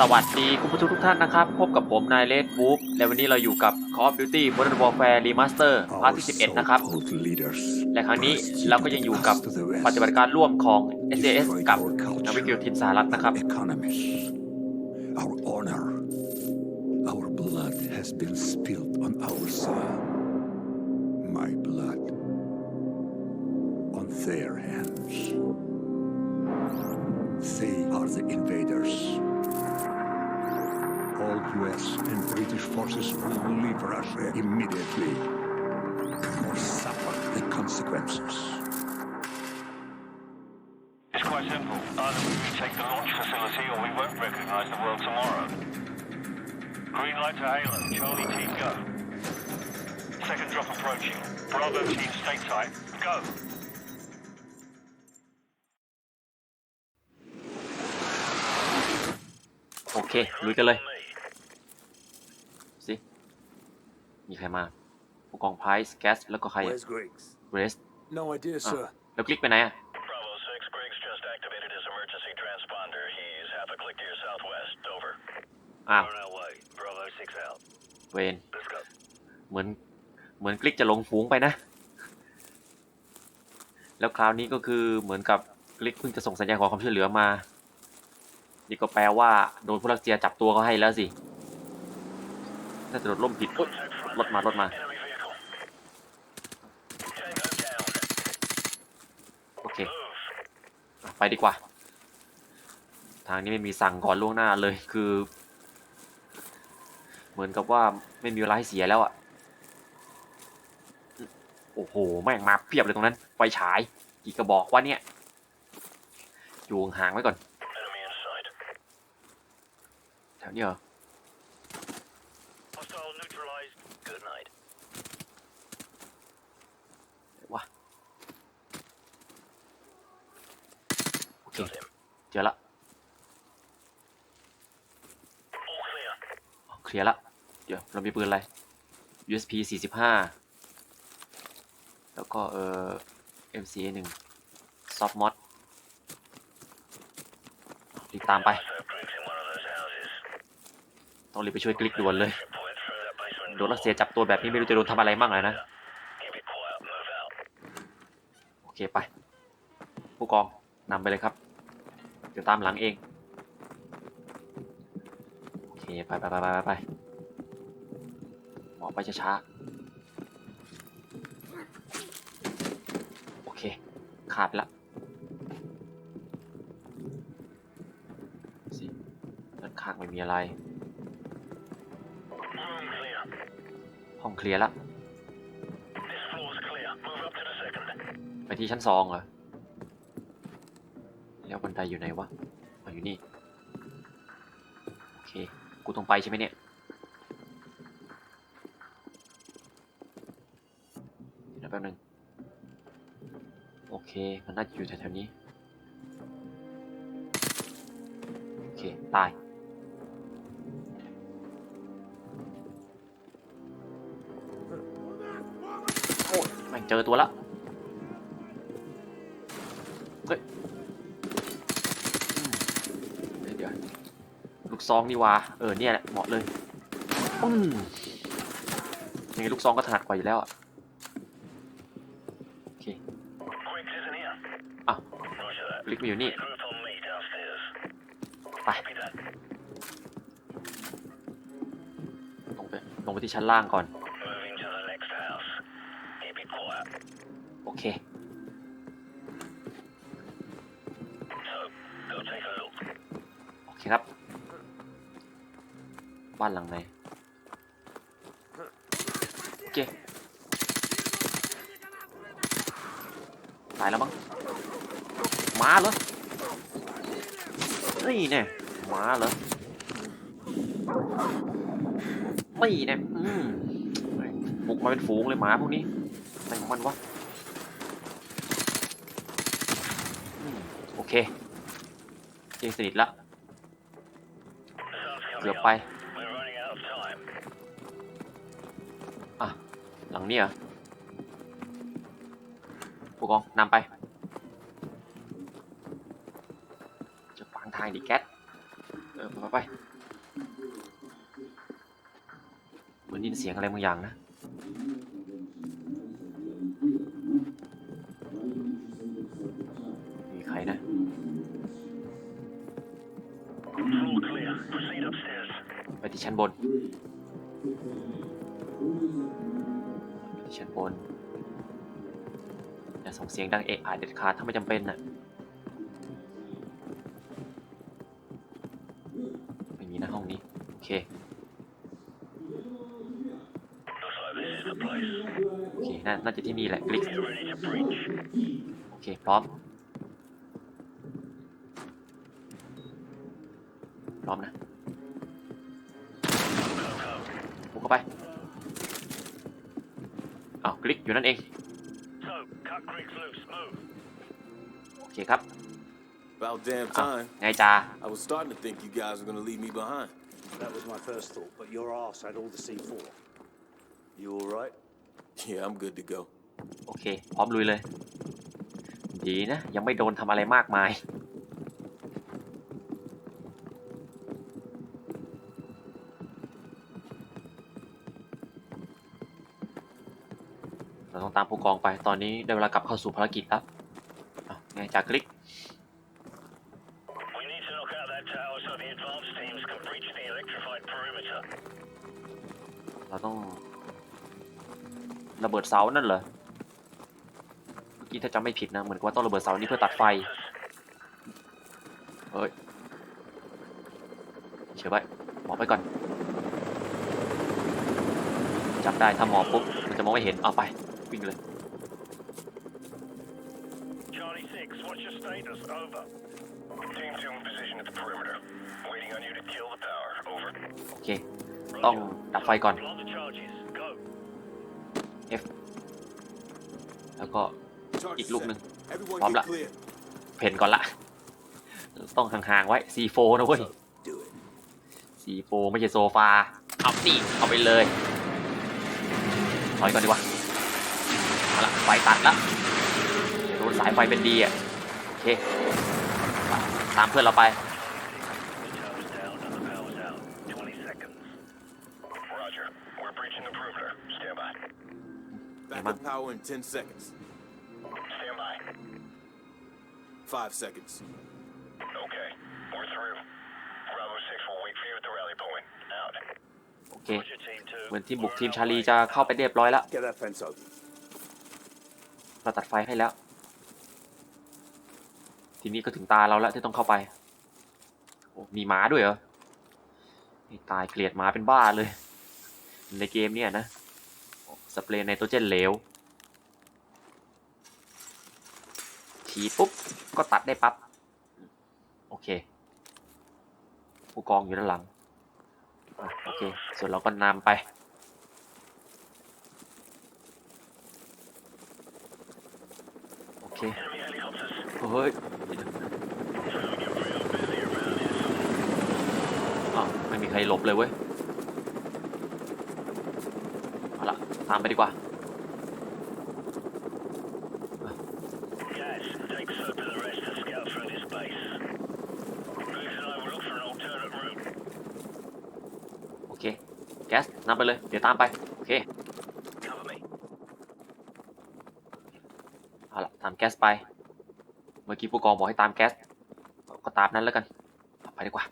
สวัสดีคุณผู้ชมทุกท่านนะครับ พบกับผมนายเลดวูฟและวันนี้เราอยู่กับ Call of Duty Modern Warfare Remaster ภาคที่ 11 นะครับ และครั้งนี้เราก็ยังอยู่กับปฏิบัติการร่วมของ SAS กับนาวิกโยธินสหรัฐนะครับ our honor, our blood has been spilled on our soil. My blood on their hands. They are the invaders. All US and British forces will leave Russia immediately or suffer the consequences. It's quite simple. Either we retake the launch facility or we won't recognize the world tomorrow. Green light to Halo. Charlie team, go. Second drop approaching. Bravo team, stay tight. Go. โอเค ลุยกันเลย มีใครมาผู้กองไพรส์แก๊สแล้วก็ใคร Where's Griggs? เรส No idea, อะ sir. แล้วคลิกไปไหนอะ Bravo 6, Griggs just activated his emergency transponder. He's half a click to your southwest. Over. อ้าว On our way. Bravo 6 out. เวน Let's go. เหมือนเหมือนคลิกจะลงฝูงไปนะ แล้วคราวนี้ก็คือเหมือนกับคลิกเพิ่งจะส่งสัญญาณขอความช่วยเหลือมา นี่ก็แปลว่าโดนผู้รัสเซียจับตัวเขาให้แล้วสิน่าจะโดนล่มผิดอุ๊ย รถมารถมา โอเค ไปดีกว่า ทางนี้ไม่มีสั่งก่อนล่วงหน้าเลยคือ เหมือนกับว่าไม่มีเวลาให้เสียแล้วอะโอ้โห แม่งมาเพียบเลยตรงนั้น ไฟฉาย กี่กระบอกวะเนี่ย อยู่ห่างไว้ก่อนแถวนี้เหรอ Hostile neutralized. Good night. ไหนวะ โอเค Got him. เจอละ All clear. อ๋อเคลียร์ละ เดี๋ยว เรามี ปืนอะไร USP 45 แล้วก็เอ่อ MCA 1 Soft Mod รีบตามไป ต้องรีบไปช่วยคลิกด่วนเลย โดนรัสเซียจับตัวแบบนี้ไม่รู้จะโดนทำอะไรมั่งเลยนะ โอเคไป ผู้กองนำไปเลยครับ เดี๋ยวตามหลังเอง โอเค ไปไปไปไปไปไป หมอไปช้าๆ โอเค ขาดละสิด้านข้างไม่มีอะไร ห้องเคลียร์ละ ไปที่ชั้นสองเหรอ แล้วบันไดอยู่ไหนวะ อ๋ออยู่นี่ โอเค กูต้องไปใช่ไหมเนี่ย โอเค มันน่าจะอยู่แถวๆนี้ โอเค ตายโอ้ยแม่งเจอตัวละเฮ้ยเดี๋ยวลูกซองนี่วะเออเนี่ยแหละเหมาะเลยอืมยังไงลูกซองก็ถนัดกว่าอยู่แล้วอะ Roger that. คลิกมาอยู่นี่ Group on me downstairs. ไป Copy that. ลงไป ลงไปที่ชั้นล่างก่อน Moving to the next house. Keep it quiet. โอเค So, go take a look. โอเคครับ บ้านหลังไหนโอเค ตายแล้วมั้งห มาเหรอนี่แน่มาเหรอนี่แน่อืมบุกมาเป็นฝูงเลยหมาพวกนี้อะไรของมันวะโอเคเจงสนิทละเกือบไปอะหลังนี้เหรอผู้กองนำไป จะขวางทาง ดิแก๊สเออไปไปเหมือนยินเสียงอะไรบางอย่างนะ มีใครนะ ไปที่ชั้นบน ไปที่ชั้นบน อย่าส่งเสียงดังเอะอะเด็ดขาดถ้าไม่จำเป็นน่ะ น่าน่าจะที่นี่แหละคลิก Get ready to breach. โอเค พร้อม พร้อมนะบุกเข้าไปเอาคลิกอยู่นั่นเอง So, cut creeks loose. Move. โอเคครับ About damn อ้าว time. ไงจ้า I was starting to think you guys were gonna leave me behind. That was my first thought, but your ass had all the C4. You alright? Yeah, I'm good to go. โอเค พร้อมลุยเลย ดีนะ ยังไม่โดนทำอะไรมากมาย เราต้องตามผู้กองไปตอนนี้ได้เวลากลับเข้าสู่ภารกิจแล้วอ้าวไงจากคลิก We need to knock out that tower so the advanced teams can breach the electrified perimeter. เราต้อง ระเบิดเสานั่นเหรอ เมื่อกี้ถ้าจำไม่ผิดนะ เหมือนกับว่าต้องระเบิดเสานี้เพื่อตัดไฟ เฮ้ยเชื่อไว้หมอบไปก่อน จับได้ถ้าหมอบปุ๊บมันจะมองไม่เห็น เอาไป วิ่งเลย Charlie 6, what's your status? Over. Team 2 in position at the perimeter. Waiting on you to kill the tower. Over. โอเค ต้องดับไฟก่อน Plant the charges. Go. F แล้วก็ Charge Ít is lúc set. nữa. Everyone Bấm get lại. clear. เพนก่อนละ ต้องห่างๆไว้ C4 นะเว้ย Do it. C4 ไม่ใช่โซฟา เอานี่เอาไปเลยถอยก่อนดีกว่าเอาละไฟตัดแล้วโดนสายไฟเป็นดีอะ โอเค ตามเพื่อนเราไป The tower's down and the power's out. 20 seconds. Roger. We're breaching the perimeter. Stand by. Backup power in 10 seconds. Stand by. 5 seconds. Okay. We're through. Bravo 6 will wait for you at the rally point. Out. โอเค Roger, Team 2. เหมือนทีมบุก We're ทีม on ชา our ลี way. จะเข้าไปเรียบร้อยแล้ว Get that fence open. เราตัดไฟให้แล้ว ทีนี้ก็ถึงตาเราแล้วที่ต้องเข้าไป โอ้มีหม้าด้วยเหรอนี่ตายเกลียดหมาเป็นบ้าเลย ในเกมเนี่ยนะโอ้ สเปรย์ไนโตรเจนเหลวฉีดปุ๊บ ก็ตัดได้ปั๊บ โอเค ผู้กองอยู่ด้านหลังอโอเค ส่วนเราก็นำไป โอเค เฮ้ยอ้าวไม่มีใครหลบเลยเว้ย เอาละ ตามไปดีกว่า Guys, take Soap and the rest to scout through this base. Booth and I will look for an alternate route. โอเค แก๊สนำไปเลย เดี๋ยวตามไป โอเค Cover me. เอาละตามแก๊สไป เมื่อกี้ผู้กองบอกให้ตามแก๊ส ก็ตามนั้นแล้วกันเอาไปดีกว่า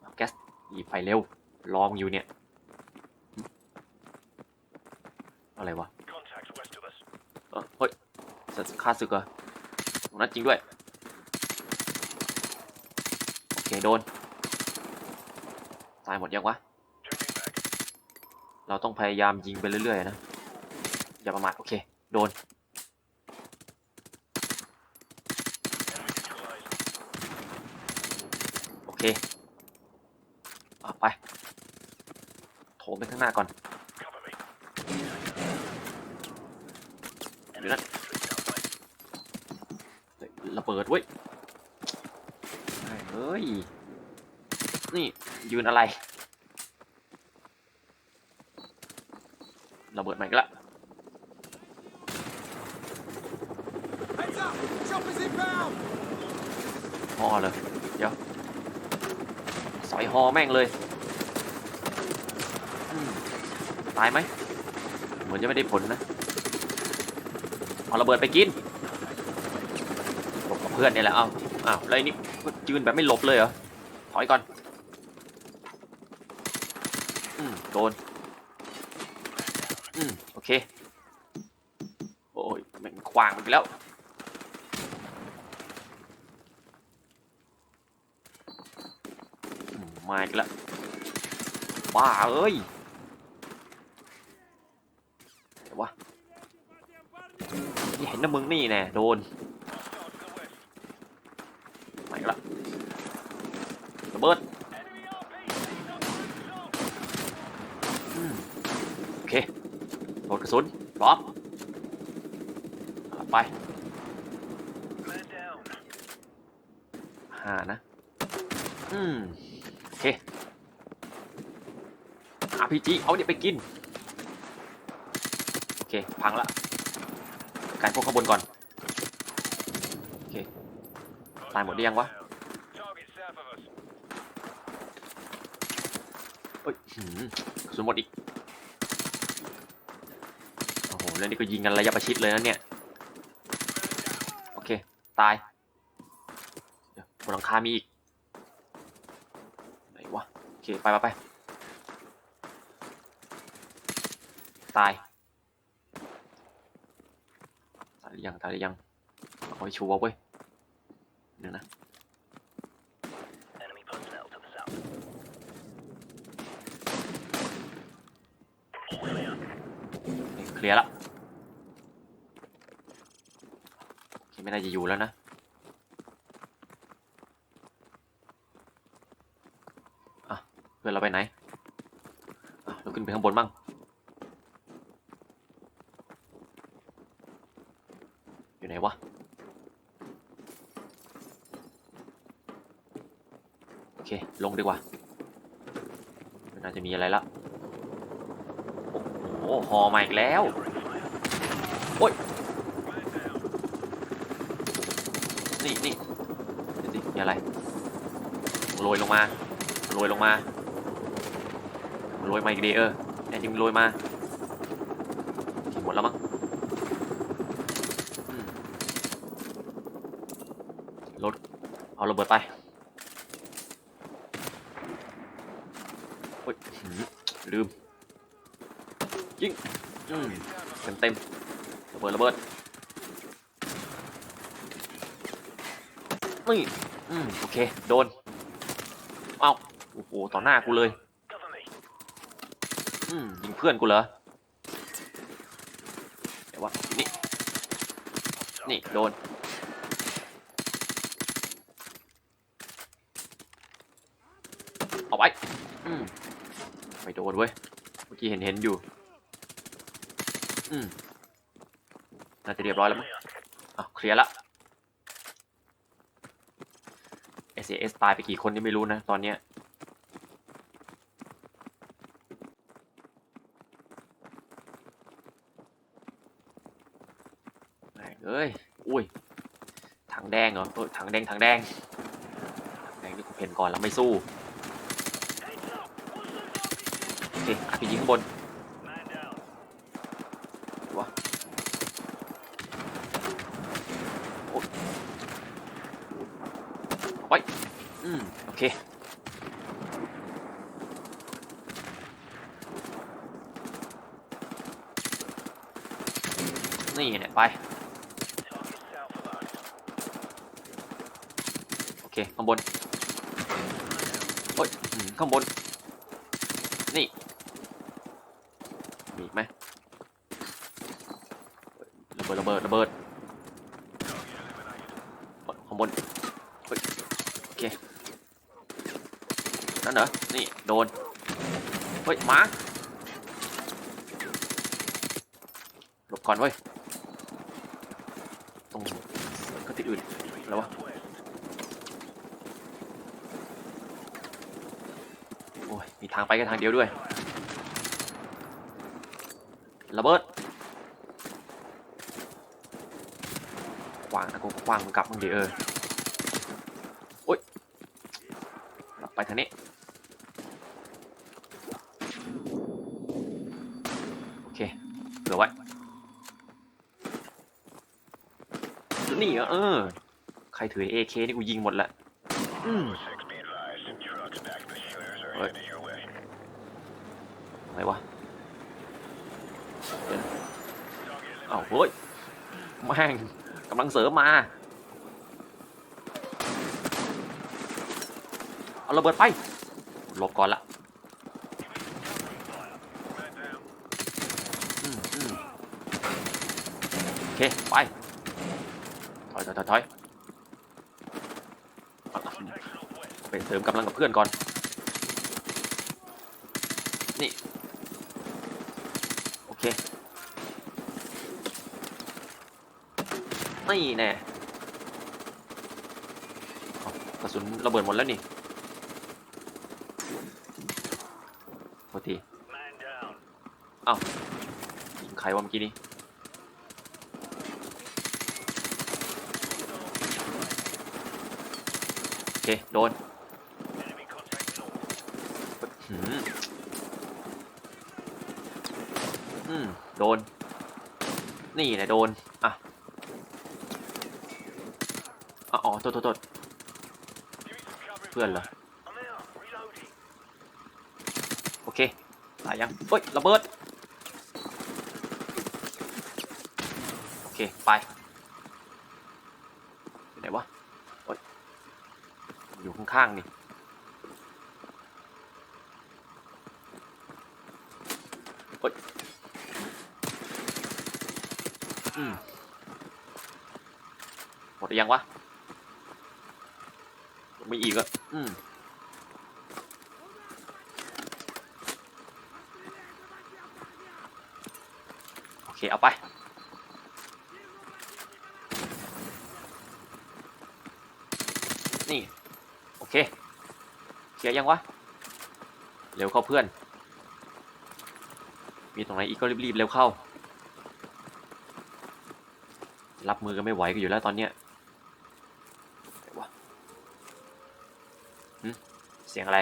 เอาแก๊สหยิบไปเร็ว ลองอยู่เนี่ย อะไรวะ Contact west of us. เออเฮ้ยจะฆ่าศึกเหรอตรงนั้นจริงด้วย โอเค โดน ตายหมดยังวะ Jumping back. เราต้องพยายามยิงไปเรื่อยๆนะ อย่าประมาทโอเค โดน Enemy neutralized. โอเคเอาไป โถมไปข้างหน้าก่อน Cover me. เดี๋ยว นะเฮ้ยระเบิดเว้ยเฮ้ย นี่ยืนอะไร ระเบิดใหม่อีกละ Heads up! Choppers inbound! พ่อเลย เดี๋ยว สอยฮอแม่งเลยอืมตายไหม เหมือนจะไม่ได้ผลนะ เอาระเบิดไปกินหลบกับเพื่อนเนี่ยแหละเอาอ้าวแล้วอ้นี่ยืนแบบไม่หลบเลยเหรอถอยก่อนอืมโดนอืมโอเคโอ้ยมันขวางมันไปแล้วอืมมาอีกแล้วบ้าเอ้ยเดี๋ยววะ นี่เห็นนะมึงนี่แน่โดนมาอีกแล้วระเบิดโอเคโหลดกระสุนพร้อมอะไปห้านะ อืมโอเค RPG เอาเนี่ยไปกิน โอเค พังละ การพวกข้างบนก่อน โอเค ตายหมดหรือยังวะเฮ้ยหืมกระสุนหมดอีก โอ้โหแล้วนี่ก็ยิงกันระยะประชิดเลยนะเนี่ย โอเค ตายเดี๋ยวบนหลังคามีอีก ไหนวะ โอเค ไปไปไป ตาย ตา ยหรือยังตายหรือยังเอาให้ชัวร์เว้ยเดี๋ยวนะ Enemy personnel to the south. นี่เคลียร์ละโอเคไม่น่าจะอยู่แล้วนะอะเพื่อนเราไปไหนอะเราขึ้นไปข้างบนมั่ง อยู่ไหนวะ โอเค ลงดีกว่าไม่น่าจะมีอะไรละโอ้โหหอมาอีกแล้ว โอ้ย นี่นี่เดี๋ยวสิมีอะไรโรยลงมาโรยลงมาโรยมาอีกดีเออแน่จริงโรยมาหมดแล้วมั้งรถเอาระเบิดไป อ้ยลืมยิงเต็มเต็มระเบิดระเบิดนี่อืมโอเค โดน เอาโอ้โห ต่อหน้ากูเลย อืมยิงเพื่อนกูเหรอเดี๋ยววะนี่ นี่ โดน เอาไว้ อืม ไม่ โดนเว้ย เมื่อกี้เห็นเห็นอยู่ อืมน่าจะเรียบร้อยแล้วมั้งอะเคลียร์ละ SAS ตายไปกี่คนนี่ไม่รู้นะ ตอนเนี้ยเอ้ย อุ้ย ถังแดงเหรอเออถังแดงถังแดงถังแดงที่กูเห็นก่อนแล้วไม่สู้ โอเคไปยิงข้างบนวะโอ๊ยเอาไว้อืมโอเคนี่เนี่ยไป โอเค ข้างบน โอ้ยอืมข้างบน มีอีกไหมระเบิดระเบิดระเบิดข้างบ นเฮ้ยโอเค นั่นเหรอ นี่ โดน เฮ้ยหมาหลบก่อนเว้ย ตรงก็ติดอื่นแล้ววะโอ้ย มีทางไปแค่ทางเดียวด้วย ระเบิดขวางนะกูขวางมึงกลับมึงดิเออ โอ้ย ไปทางนี้โอเคเผื่อไว้นี่เออใครถือ AK นี่กูยิงหมดละอืมเฮ้ยอะไรวะเดี๋ยวนะเอ้าเฮ้ยแม่งกำลังเสริมมา เอาระเบิดไปหลบก่อนละโอเค ไป ถอยถอยถอยถอยไปเสริมกำลังกับเพื่อนก่อน นี่ โอเค นี่แน่กระสุนระเบิดหมดแล้วนี่โทษที Man down. เอ้ายิงใครวะเมื่อกี้นี้โอเค โดน Enemy contact north. หืมอืมโดน นี่แหละโดน อะอ๋อโทษโทษโทษเพื่อนเหรอ โอเค ตายยังเฮ้ย ระเบิด โอ เคไปไหนวะโอ้ยอยู่ข้างๆนี่เฮ้ยอืมหมดยังวะยังมีอีกอะอืมโอเค เอาไป นี่ โอ เคเคลียร์ยังวะ เร็วเข้าเพื่อน มีตรงไหนอีกก็รีบๆเร็วเข้า รับมือกันไม่ไหวกันอยู่แล้วตอนเนี้ยวะเสียงอะไร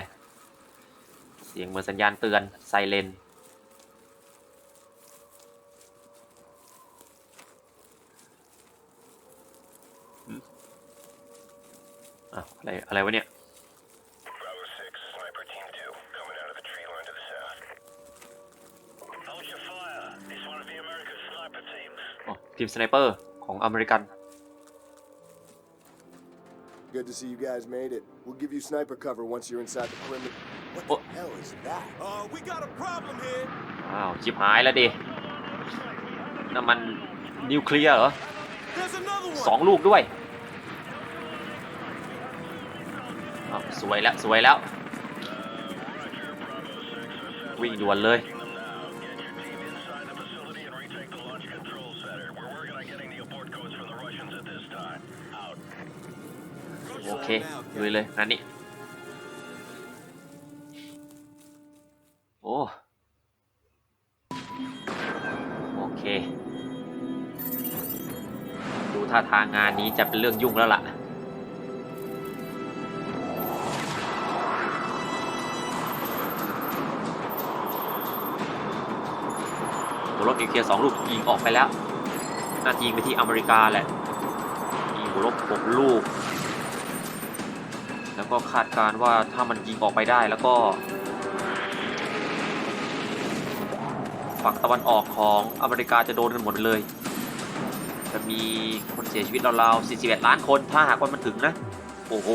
เสียงเหมือนสัญญาณเตือนไซเรนอ้าวอะไรอะไรวะเนี่ย อ๋อทีมสไนเปอร์ของอเมริกัน Good to see you guys made it. We'll give you sniper cover once you're inside the perimeter. What Oh. the hell is that? Uh, we got a problem here. อ้าวชิบหายแล้วดิน้ำมันนิวเคลียร์เหรอ There's another สองลูกด้วยอ้าวสวยแล้วสวยแล้ว วิ่งด่วนเลย ลุยเลยงานนี้ โอ้ โอเค ดูท่าทางงานนี้จะเป็นเรื่องยุ่งแล้วล่ะหัวรบนิวเคลียร์สองลูกยิงออกไปแล้ว น่าจะยิงไปที่อเมริกาแหละมีหัวรบหกลูก ก็คาดการณ์ว่าถ้ามันยิงออกไปได้แล้วก็ ฝั่งตะวันออกของอเมริกาจะโดนกันหมดเลย จะมีคนเสียชีวิตราวๆ41 ล้านคนถ้าหากว่ามันถึงนะ โอ้โห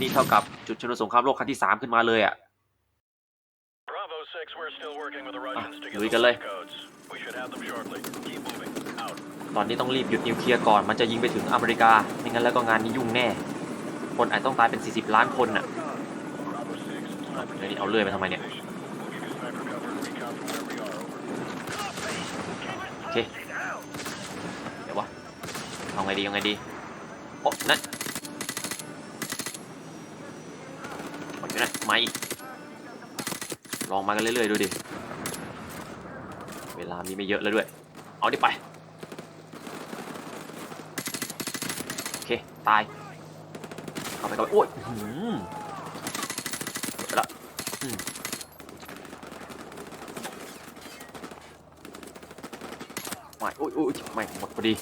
นี่เท่ากับจุดชนวนสงครามโลกครั้งที่ 3 ขึ้นมาเลยอะ่ะ Bravo 6, we're still working with the Russians to get luy the ka, Lay. launch codes. We should have them shortly. Keep moving. Out. ตอนนี้ต้องรีบหยุดนิวเคลียร์ก่อนมันจะยิงไปถึงอเมริกาไม่งั้นแล้วก็งานนี้ยุ่งแน่ คนอาจต้องตายเป็น 40 ล้านคนน่ะเอาเดี๋ยวนี้เอาเลื่อยไปทำไมเนี่ย โอเค เดี๋ยววะเอาไงดีเอาไงดี โอ้นั่นโอ้ยนั่นมาอีก ลองมากันเรื่อยๆ ดูดิ เวลามีไม่เยอะแล้วด้วย เอาดิไป โอเค ตายาไปเข้าไปโอ้ยอื้อหืออืมไม่โอ้ยโอ้ยไม่หมดพอดี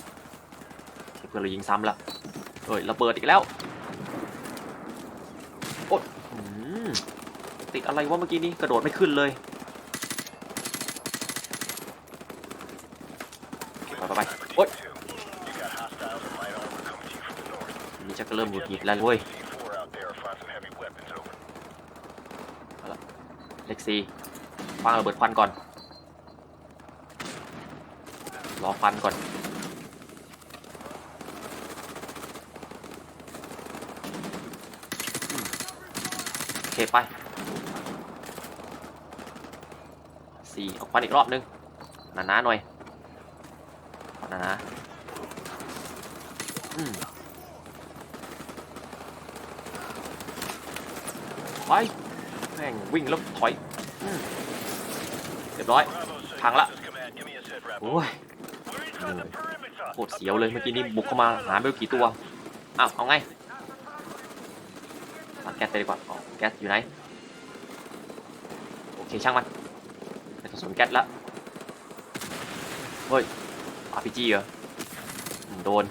เพื่อนเรายิงซ้ำละเอ้ยระเบิดอีกแล้วโอ๊ยอืมติดอะไรวะเมื่อกี้นี้กระโดดไม่ขึ้นเลยโอเคไปไปไปโอ๊ย อันนี่จะก็เริ่มหงุดหงิดแล้วเว้ยเอาละเล็กซีฟังระเบิดควันก่อน รอควันก่อนโอเคไปสี่เอาควันอีกรอบนึงหนาๆหน่อยหนาๆ ไปแม่งวิ่งแล้วถอยอืมเรียบร้อย พังละ โอ้ยโคตรเสียวเลยเมื่อกี้นี่บุกเข้ามาหาไม่รู้กี่ตัวอ้าวเอาไงแก๊สไปดีกว่าอ๋อแก๊สอยู่ไหนโอเคช่างมันไม่ต้องสนแก๊สละเฮ้ย RPG เหรอโดน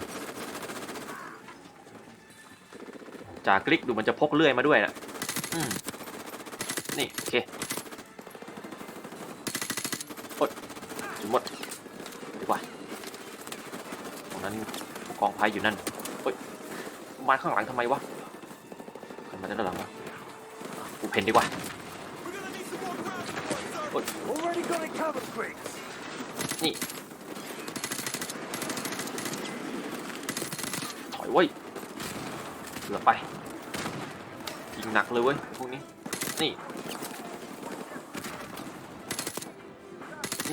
จากกลิกดูมันจะพกเลื่อยมาด้วยนะ อืมนี่ โอเคโอ๊ยจุดหมดดีกว่าตรงนั้นกองไฟอยู่นั่นเฮ้ยมาข้างหลังทำไมวะขึ้นมาด้านหลังวะกูเพนดีกว่า Already got it covered, Griggs. นี่ ถอยเว้ยเหลือไป หนักเลยเว้ยพวกนี้ นี่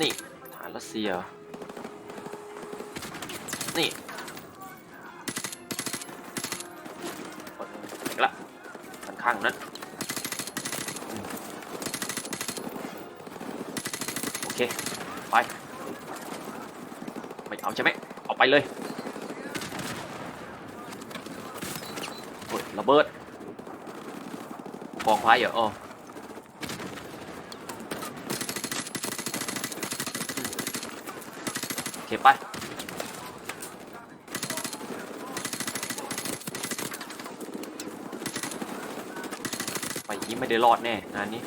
นี่ฐานรัสเซีย นี่เด็กละด้านข้างนั้นโอเค ไป ไม่เอาใช่ไหมเอาไปเลยโอ้ยระเบิด กองไฟเหรออ๋อโอเคไปไปนี้ไม่ได้รอดแน่งานนี้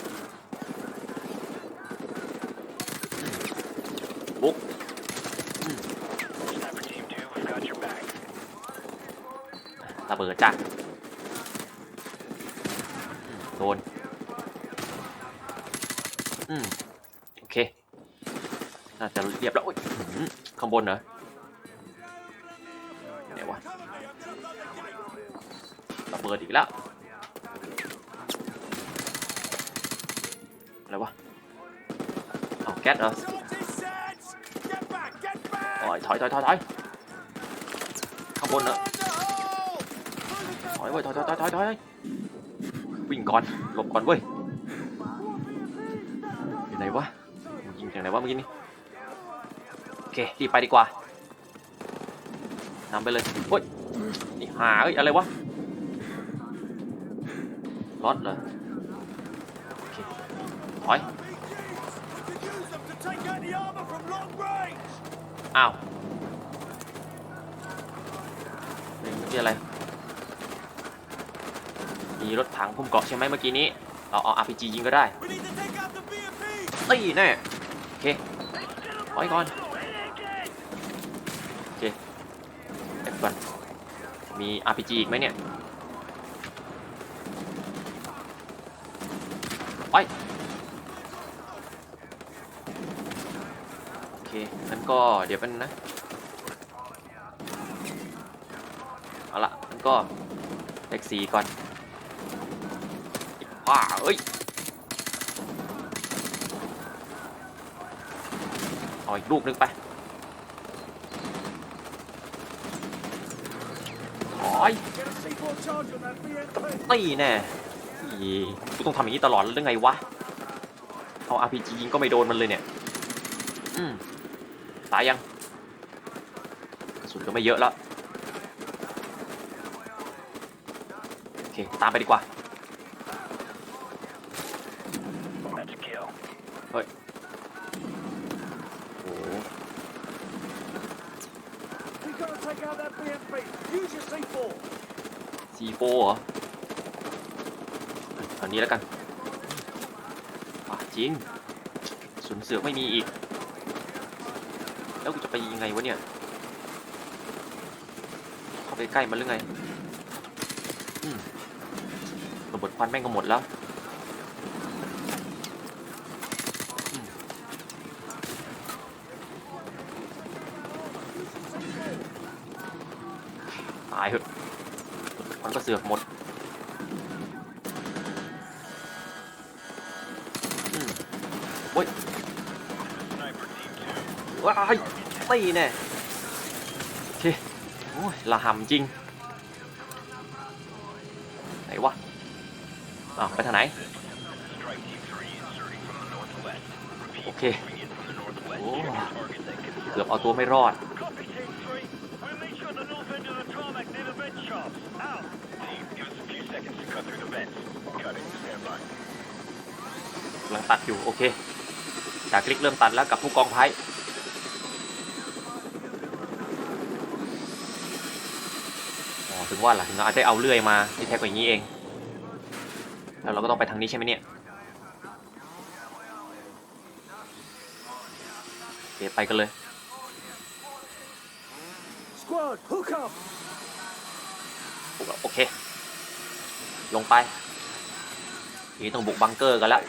บุกระเบิดจ้ะ โดน อืม โอเค น่าจะเรียบแล้ว โอ้ยข้างบนเหรอไหนวะระเบิดอีกแล้ว อะไรวะเอาแก๊สเหรอโอ้ยถอยถอยถอยถอยข้างบนเหรอถอยเว้ยถอยถอยถอยถอยถอย วิ่งก่อนหลบก่อนเว้ยอยู่ไหนวะยิงจากไหนวะเมื่อกี้นี่โอเครีบไปดีกว่านำไปเลยโอ้ยนี่หาเอ้ยอะไรวะรถเหรอโอเคถอยอ้าวเฮ้ยเมื่ออะไร มีรถถังพุ่มเกาะใช่ไหมเมื่อกี้นี้ เราเอา RPG ยิงก็ได้ We need to take out the BMP. ตีแน่โอเคถอยก่อนโอเคเอฟก่อนมี RPG อีกไหมเนี่ยไปโอเคงั้นก็เดี๋ยวเป็นงนะเอาละงั้นก็เลขสี่ก่อนไอ้ บ้าเอ้ยเอาอีกลูกนึงไปถอยตีแน่อีกูต้องทำอย่างนี้ตลอดหรือไงวะ เอา RPG ยิงก็ไม่โดนมันเลยเนี่ย อืมตายยังกระสุนก็ไม่เยอะแล้ว โอเค ตามไปดีกว่า radio. เฮ้ย โอ้โห We gotta take out that BMP. Use your C4. ซีโฟเหรออันนี้แล้วกันอะจริง สือกไม่มีอีก แล้วกูจะไปยังไงวะเนี่ย เข้าไปใกล้มันหรือไงอืมระเบิดควันแม่งก็หมดแล้วตายเหอะระเบิดควันก็เสือกหมดอืมโอ้ย Sniper team 2. ว้าย ตีแน่ทีโอ้ยละหำจริง ไหนวะอ้าไปทางไหน โอเค โอ้เกือบเอาตัวไม่รอด กำลังตัดอยู่ โอเคจากคลิกเริ่มตัดแล้วกับผู้กองไพ่ ถึงว่าล่ะถึงอาจจะเอาเลื่อยมาที่แท้กว่าอย่างนี้เอง แล้วเราก็ต้องไปทางนี้ใช่ไหมเนี่ยโอเคไปกันเลย Squad, hook up. โอเค ลงไปทีนี้ต้องบุกบังเกอร์กันแล้ว